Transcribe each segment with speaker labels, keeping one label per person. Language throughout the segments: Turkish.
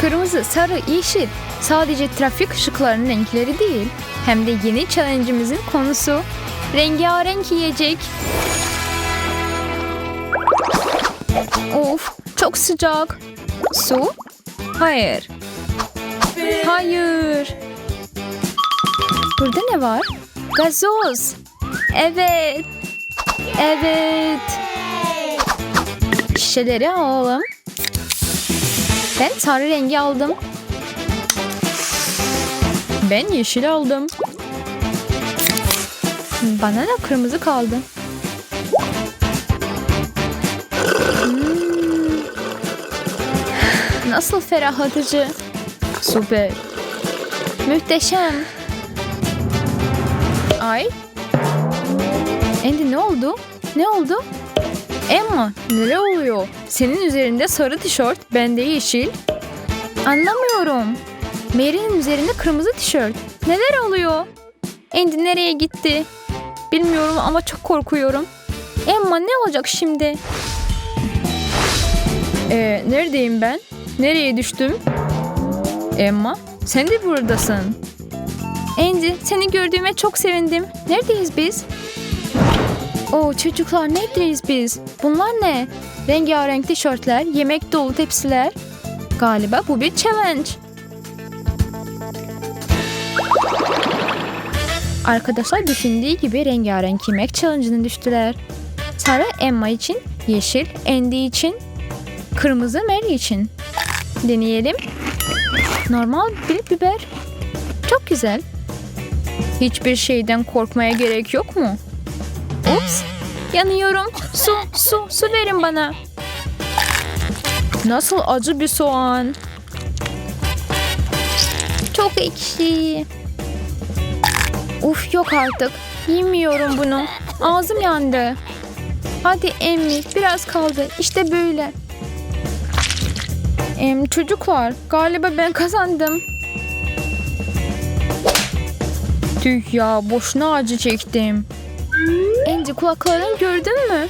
Speaker 1: Kırmızı, sarı, yeşil sadece trafik ışıklarının renkleri değil, hem de yeni challenge'ımızın konusu. Rengarenk yiyecek. Of, çok sıcak. Su? Hayır. Hayır. Burada ne var? Gazoz. Evet. Evet. Şişeleri alalım. Ben sarı rengi aldım. Ben yeşil aldım. Bana da kırmızı kaldı. Hmm. Nasıl ferahlatıcı. Süper. Muhteşem. Ay. Andy ne oldu? Ne oldu? Emma neler oluyor? Senin üzerinde sarı tişört, bende yeşil. Anlamıyorum. Mary'nin üzerinde kırmızı tişört. Neler oluyor? Andy nereye gitti? Bilmiyorum ama çok korkuyorum. Emma ne olacak şimdi? Ee, neredeyim ben? Nereye düştüm? Emma, sen de buradasın. Andy, seni gördüğüme çok sevindim. Neredeyiz biz? Oo çocuklar neredeyiz biz? Bunlar ne? Rengarenk tişörtler, yemek dolu tepsiler. Galiba bu bir challenge. Arkadaşlar düşündüğü gibi rengarenk yemek challenge'ına düştüler. Sarı Emma için, yeşil Andy için, kırmızı Mary için. Deneyelim. Normal bir biber. Çok güzel. Hiçbir şeyden korkmaya gerek yok mu? Ups, yanıyorum. Su, su, su verin bana. Nasıl acı bir soğan. Çok ekşi. Uf yok artık. Yemiyorum bunu. Ağzım yandı. Hadi Emmi biraz kaldı. İşte böyle. Em, çocuklar galiba ben kazandım. Tüh ya boşuna acı çektim. Andy kulaklarını gördün mü?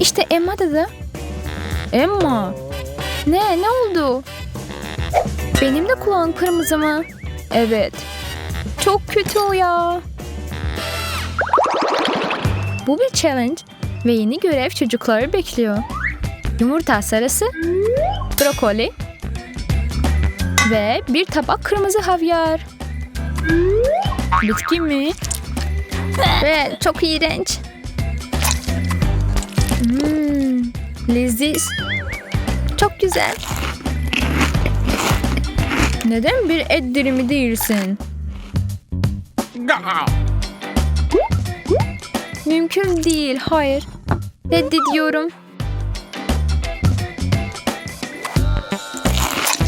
Speaker 1: İşte Emma dedi. Emma. Ne? Ne oldu? Benim de kulağım kırmızı mı? Evet. Çok kötü o ya. Bu bir challenge ve yeni görev çocukları bekliyor. Yumurta sarısı, brokoli ve bir tabak kırmızı havyar. Bitki mi? Ve çok iğrenç. Hmm, leziz. Çok güzel. Neden bir et dilimi değilsin? Mümkün değil, hayır. Reddediyorum.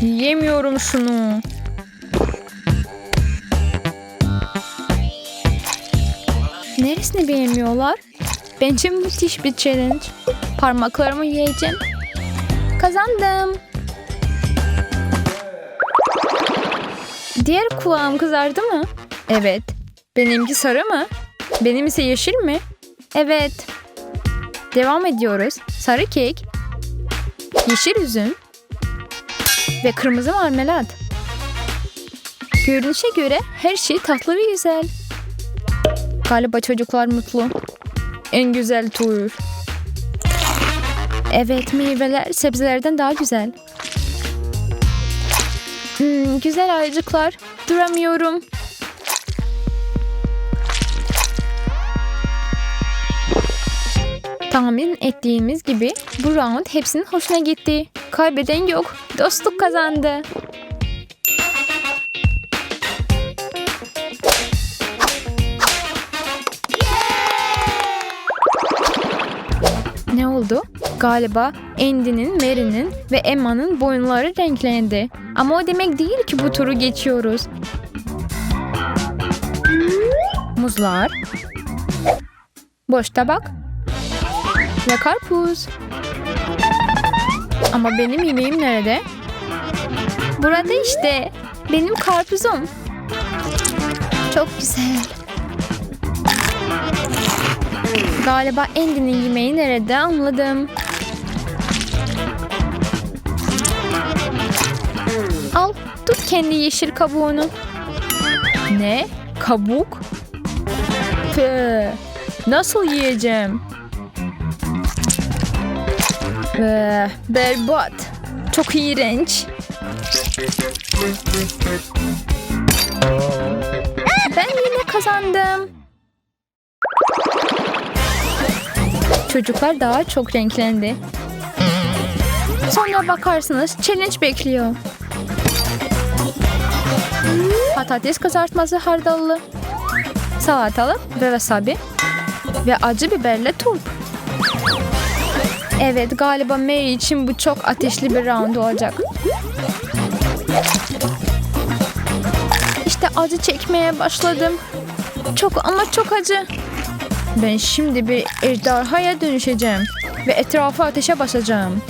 Speaker 1: Yemiyorum şunu. Neresini beğenmiyorlar? Bence müthiş bir challenge. Parmaklarımı yiyeceğim. Kazandım. Diğer kulağım kızardı mı? Evet. Benimki sarı mı? Benim ise yeşil mi? Evet. Devam ediyoruz. Sarı kek, yeşil üzüm ve kırmızı marmelat. Görünüşe göre her şey tatlı ve güzel. Galiba çocuklar mutlu. En güzel tur. Evet meyveler sebzelerden daha güzel. Hmm, güzel ayıcıklar. Duramıyorum. Tahmin ettiğimiz gibi bu round hepsinin hoşuna gitti. Kaybeden yok. Dostluk kazandı. Oldu? Galiba Andy'nin, Mary'nin ve Emma'nın boyunları renklendi. Ama o demek değil ki bu turu geçiyoruz. Muzlar. Boş tabak. Ve karpuz. Ama benim yemeğim nerede? Burada işte. Benim karpuzum. Çok güzel. Galiba Andy'nin yemeği nerede anladım. kendi yeşil kabuğunu. Ne? Kabuk? Püh, nasıl yiyeceğim? Ee, berbat. Çok iğrenç. Ben yine kazandım. Çocuklar daha çok renklendi. Sonra bakarsınız challenge bekliyor. Patates kızartması hardallı, salatalık ve wasabi ve acı biberle turp. Evet galiba Mary için bu çok ateşli bir round olacak. İşte acı çekmeye başladım. Çok ama çok acı. Ben şimdi bir ejderhaya dönüşeceğim ve etrafı ateşe basacağım.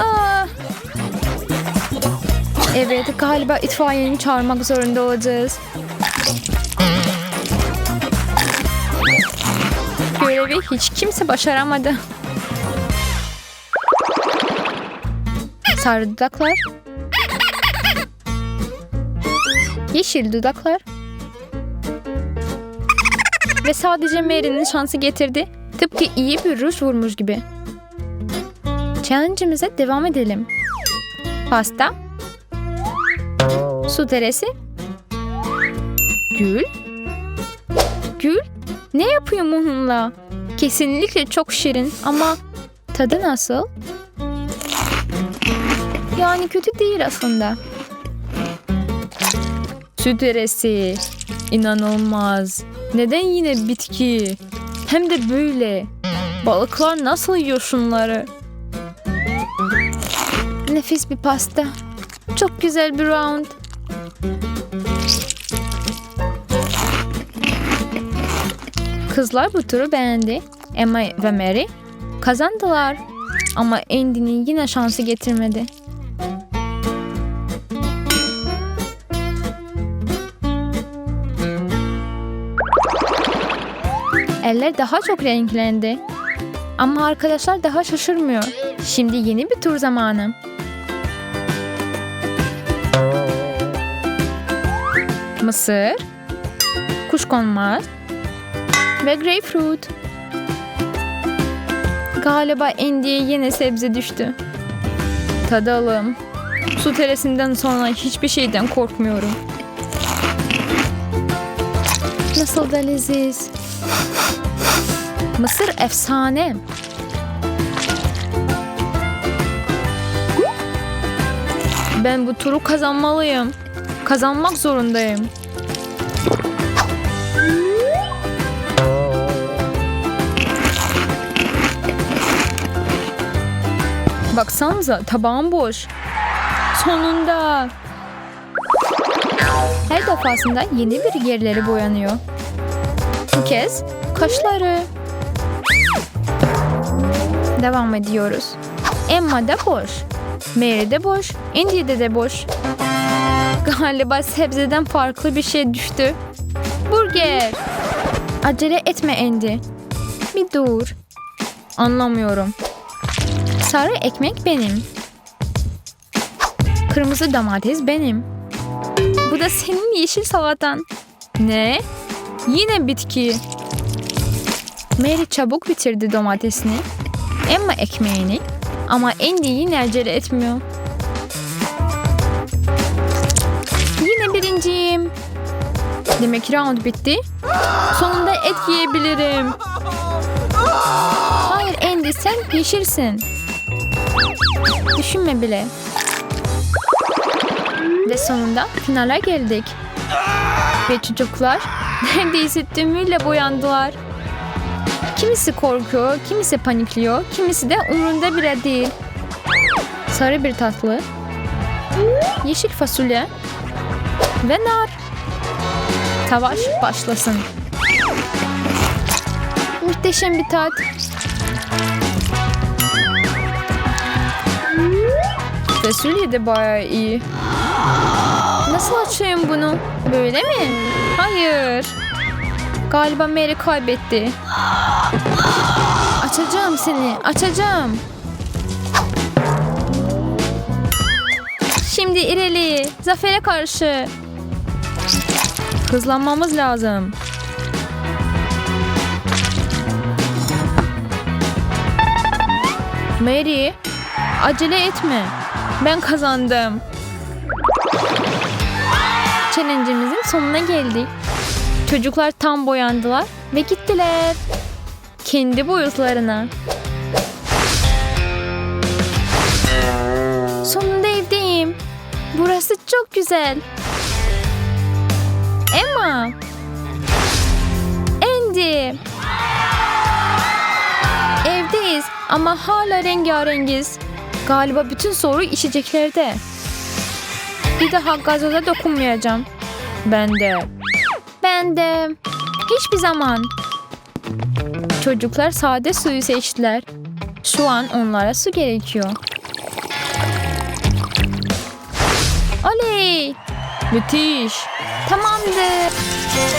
Speaker 1: Aa! Evet galiba itfaiyeni çağırmak zorunda olacağız. Görevi hiç kimse başaramadı. Sarı dudaklar. Yeşil dudaklar. Ve sadece Mary'nin şansı getirdi. Tıpkı iyi bir ruj vurmuş gibi. Challenge'imize devam edelim. Pasta. Su teresi. Gül. Gül. Ne yapıyor muhumla? Kesinlikle çok şirin ama tadı nasıl? Yani kötü değil aslında. Süt deresi. İnanılmaz. Neden yine bitki? Hem de böyle. Balıklar nasıl yiyor şunları? Nefis bir pasta. Çok güzel bir round. Kızlar bu turu beğendi. Emma ve Mary kazandılar. Ama Andy'nin yine şansı getirmedi. Eller daha çok renklendi. Ama arkadaşlar daha şaşırmıyor. Şimdi yeni bir tur zamanı. Mısır, kuşkonmaz ve greyfurt. Galiba Andy'ye yine sebze düştü. Tadalım. Su teresinden sonra hiçbir şeyden korkmuyorum. Nasıl da leziz. Mısır efsane. Ben bu turu kazanmalıyım. Kazanmak zorundayım. Baksanıza tabağım boş. Sonunda. Her defasında yeni bir yerleri boyanıyor. Bu kez kaşları. Devam ediyoruz. Emma da boş. Mary de boş. Andy'de de boş. Galiba sebzeden farklı bir şey düştü. Burger. Acele etme Andy. Bir dur. Anlamıyorum. Sarı ekmek benim. Kırmızı domates benim. Bu da senin yeşil salatan. Ne? Yine bitki. Mary çabuk bitirdi domatesini. Emma ekmeğini. Ama Andy yine acele etmiyor. Yine birinciyim. Demek round bitti. Sonunda et yiyebilirim. Hayır Andy sen yeşilsin. Düşünme bile. Ve sonunda finale geldik. Ve çocuklar neredeyse tümüyle boyandılar. Kimisi korkuyor, kimisi panikliyor, kimisi de umurunda bile değil. Sarı bir tatlı, yeşil fasulye ve nar. Savaş başlasın. Muhteşem bir tat. Fasulye de bayağı iyi. Nasıl açayım bunu? Böyle mi? Hayır. Galiba Mary kaybetti. Açacağım seni. Açacağım. Şimdi ileri. Zafere karşı. Hızlanmamız lazım. Mary, acele etme. Ben kazandım. Challenge'imizin sonuna geldik. Çocuklar tam boyandılar ve gittiler. Kendi boyutlarına. Sonunda evdeyim. Burası çok güzel. Emma. Andy. Evdeyiz ama hala rengarengiz. Galiba bütün soru içeceklerde. Bir daha gazoza dokunmayacağım. Ben de. Ben de. Hiçbir zaman. Çocuklar sade suyu seçtiler. Şu an onlara su gerekiyor. Oley! Müthiş. Tamamdır.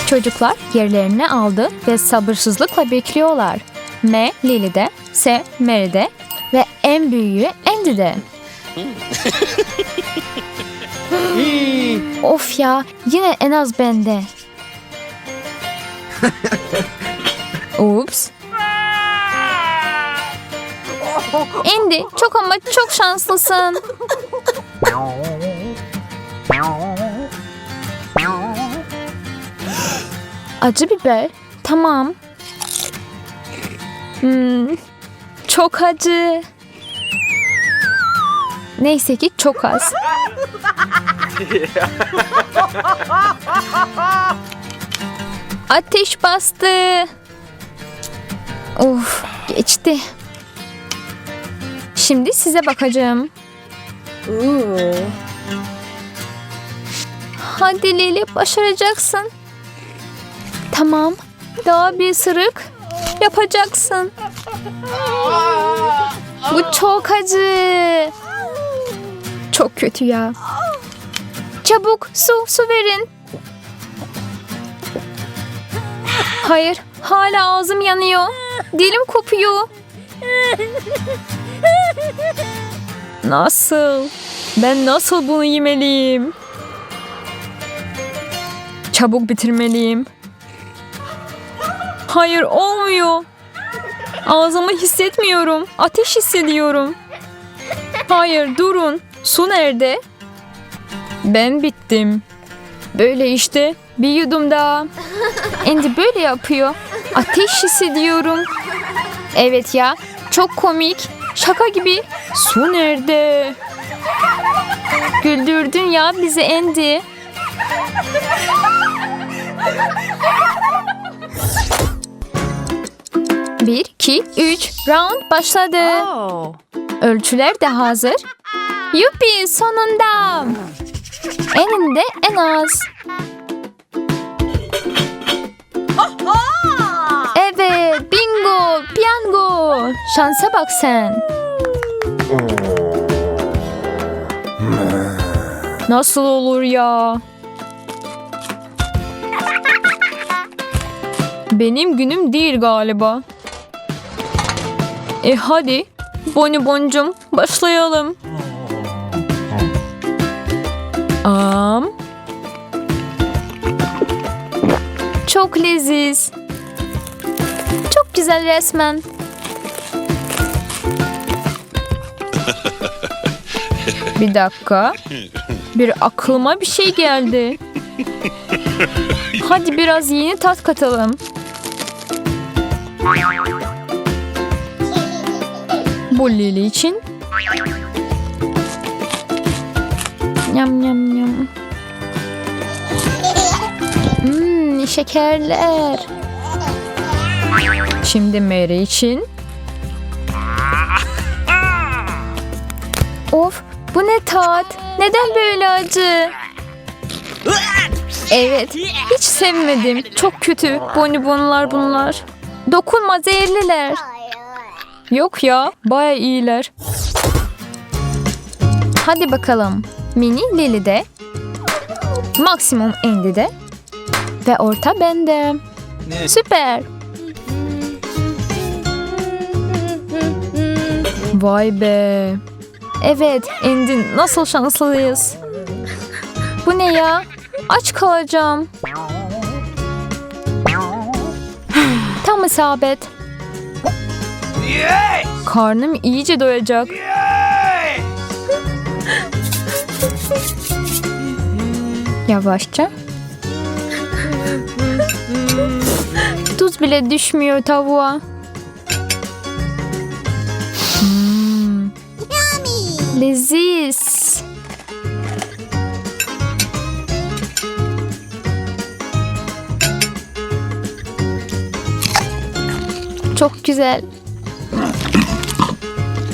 Speaker 1: Çocuklar yerlerini aldı ve sabırsızlıkla bekliyorlar. M. Lily'de, S. Mary'de ve en büyüğü Andy'de. of ya yine en az bende. Ups. Andy çok ama çok şanslısın. Acı biber. Tamam. Hmm, çok acı. Neyse ki çok az. Ateş bastı. Of, geçti. Şimdi size bakacağım. Hadi Lili başaracaksın. Tamam. Daha bir sırık yapacaksın. Bu çok acı. Çok kötü ya. Çabuk su su verin. Hayır, hala ağzım yanıyor. Dilim kopuyor. Nasıl? Ben nasıl bunu yemeliyim? Çabuk bitirmeliyim. Hayır olmuyor. Ağzımı hissetmiyorum. Ateş hissediyorum. Hayır durun. Su nerede? Ben bittim. Böyle işte. Bir yudum daha. Andy böyle yapıyor. Ateş hissediyorum. Evet ya. Çok komik. Şaka gibi. Su nerede? Güldürdün ya bizi Andy. Bir, iki, üç. Round başladı. Ölçüler de hazır. Yuppi sonunda. Eninde en az. Evet bingo piyango. Şansa bak sen. Nasıl olur ya? Benim günüm değil galiba. E hadi Bonibon'cum başlayalım. Am. Çok leziz. Çok güzel resmen. Bir dakika. Bir aklıma bir şey geldi. Hadi biraz yeni tat katalım. Bu Lili için. Yam yam yam. Hmm, şekerler. Şimdi Mary için. Of, bu ne tat? Neden böyle acı? Evet, hiç sevmedim. Çok kötü. Bonibonlar bunlar. Dokunma zehirliler. Yok ya, baya iyiler. Hadi bakalım. Mini Lily'de. Maksimum Andy'de. Ve orta bende. Süper. Vay be. Evet, Endin nasıl şanslıyız. Bu ne ya? Aç kalacağım. Tam isabet. Karnım iyice doyacak. Yavaşça. Tuz bile düşmüyor tavuğa. Hmm. Leziz. Çok güzel.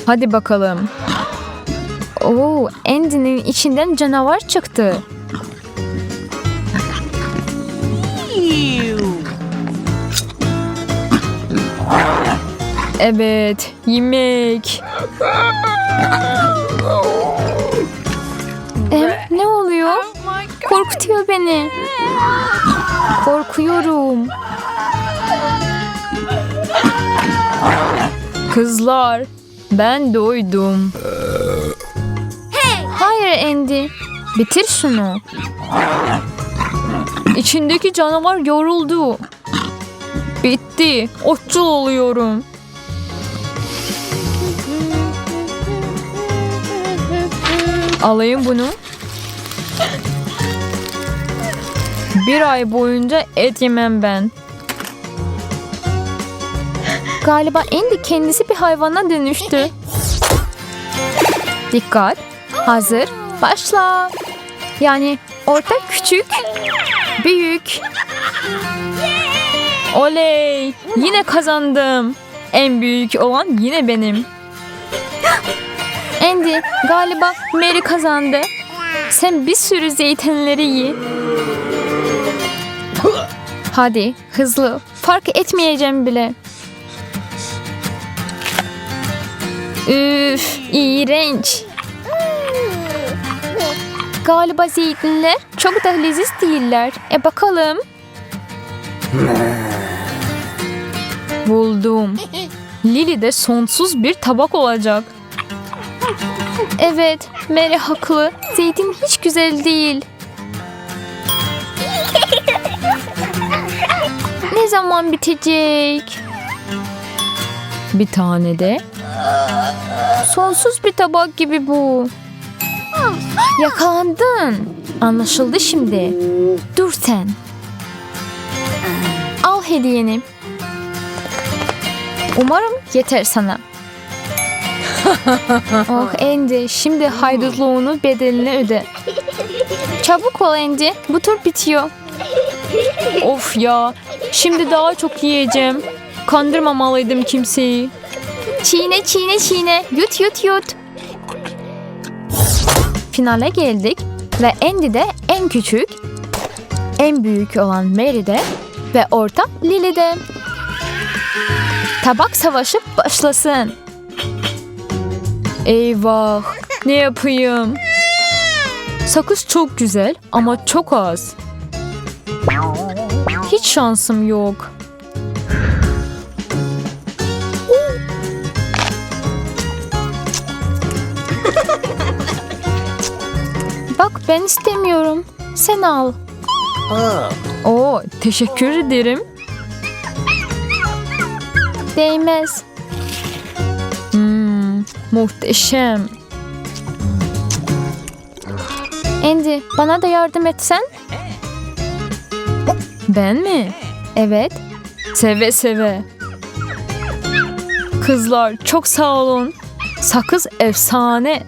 Speaker 1: Hadi bakalım. Oo, Andy'nin içinden canavar çıktı. Evet, yemek. Em, ne oluyor? Korkutuyor beni. Korkuyorum. Kızlar, ben doydum. Hayır Andy, bitir şunu. İçindeki canavar yoruldu. Bitti, otçul oluyorum. Alayım bunu. Bir ay boyunca et yemem ben. Galiba Andy kendisi bir hayvana dönüştü. Dikkat. Hazır. Başla. Yani orta küçük. Büyük. Oley. Yine kazandım. En büyük olan yine benim. Andy galiba Mary kazandı. Sen bir sürü zeytinleri ye. Hadi hızlı. Fark etmeyeceğim bile. Üf, iğrenç. Galiba zeytinler çok da leziz değiller. E bakalım. Buldum. Lili de sonsuz bir tabak olacak. Evet, Mary haklı. Zeytin hiç güzel değil. Ne zaman bitecek? Bir tane de. Sonsuz bir tabak gibi bu. Yakalandın. Anlaşıldı şimdi. Dur sen. Al hediyeni. Umarım yeter sana. oh Andy, şimdi haydutluğunu bedelini öde. Çabuk ol Andy, bu tur bitiyor. Of ya, şimdi daha çok yiyeceğim. Kandırmamalıydım kimseyi. Çiğne çiğne çiğne, yut yut yut. Finale geldik ve Andy de en küçük, en büyük olan Mary de ve orta Lily de. Tabak savaşı başlasın. Eyvah, ne yapayım? Sakız çok güzel ama çok az. Hiç şansım yok. Bak ben istemiyorum. Sen al. Oo, teşekkür ederim. Değmez. Muhteşem. Andy, bana da yardım etsen. Ben mi? Evet. Seve seve. Kızlar çok sağ olun. Sakız efsane.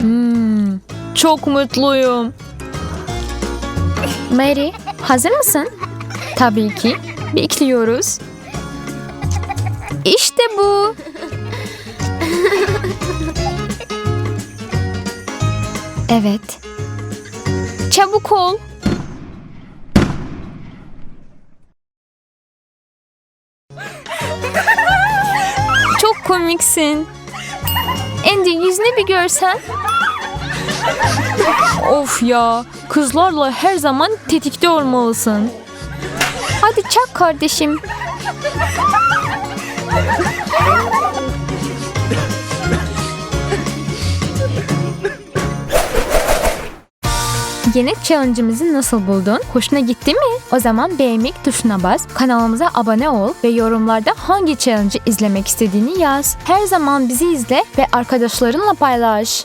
Speaker 1: Hmm, çok mutluyum. Mary, hazır mısın? Tabii ki. Bekliyoruz. İşte bu. Evet. Çabuk ol. Çok komiksin. Andy yüzünü bir görsen. Of ya, kızlarla her zaman tetikte olmalısın. Hadi çak kardeşim. Yeni challenge'ımızı nasıl buldun? Hoşuna gitti mi? O zaman beğenmek tuşuna bas, kanalımıza abone ol ve yorumlarda hangi challenge'ı izlemek istediğini yaz. Her zaman bizi izle ve arkadaşlarınla paylaş.